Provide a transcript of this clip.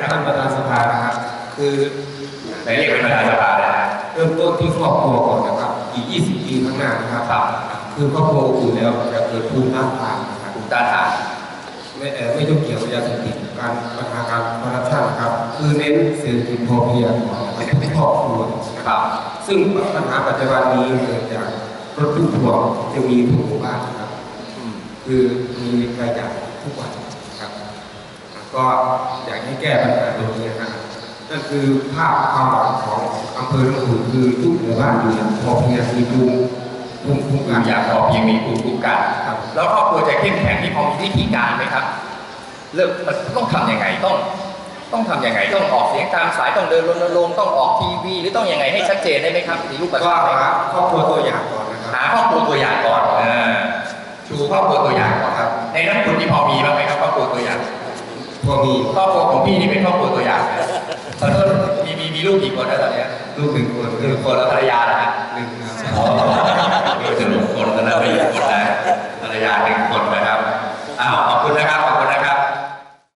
ท่านประธานสภานะครับ คือไหนเรียกเป็นประธานสภาเลยนะเริ่มต้นที่ครอบครัวก่อนนะครับ อีก 20 ปีข้างหน้านะครับครับคือครอบครัวอยู่แล้วจะเกิดภูมิต้านทานนะครับภูมิต้านทานไม่เอ่อไม่ต้องเกี่ยวกับยาเสพติดการปัญหาการคอร์รัปชันนะครับ คือเน้นเศรษฐกิจพอเพียงนะครับทุกครอบครัวนะคครัรับบซึ่งปัญหาปัจจุบันนี้เกิดจากรถตู้ทัวร์จะมีทุกหมู่บ้านนะครับ คือมีรายจ่ายทุกวันครับ ก็อยากให้แก้ปัญหาตรงนี้นะครับนั่นคือภาพความหวังของอำเภอหนองหงส์คือทุกหมู่บ้านอยู่อย่างพอเพียงมีภูมิภูมิคุ้มกันอยากพอเพียงมีภูมิคุ้มกันครับ แล้วครอบครัวจะเข้มแข็งที่พอมีวิธีการไหมครับเริ่มมันต้องทำยังไงต้องต้องทำยังไงต้องออกเสียงตามสายต้องเดินรณรงค์ต้องออกทีวีหรือต้องยังไงให้ชัดเจนได้ไหมครับมีรูปก็ธรรมไหมคหารับครอบครัวตัวอย่างก่อนนะครับหาครอบครัวตัวอย่างก่อนเออชูครอบครัวตัวอย่างก่อนครับ ในนั้นคุณที่พอมีบ้างไหมครับครอบครัว ตัวอย่างพอมีครอบครัวของพี่นี่เป็นครอบครัวตัวอย่างนะตอนนั้นมีมีมีลูกกี่คนนะตอนเนี้ยลูกหนึ่งคนหนึ่งคนแล้วภรรยานะฮะหนึ่งครับอ๋อมีจะหนึ่งคนแล้วนะไม่กี่คนนะภรรยาหนึ่งคนนะครับอ้าว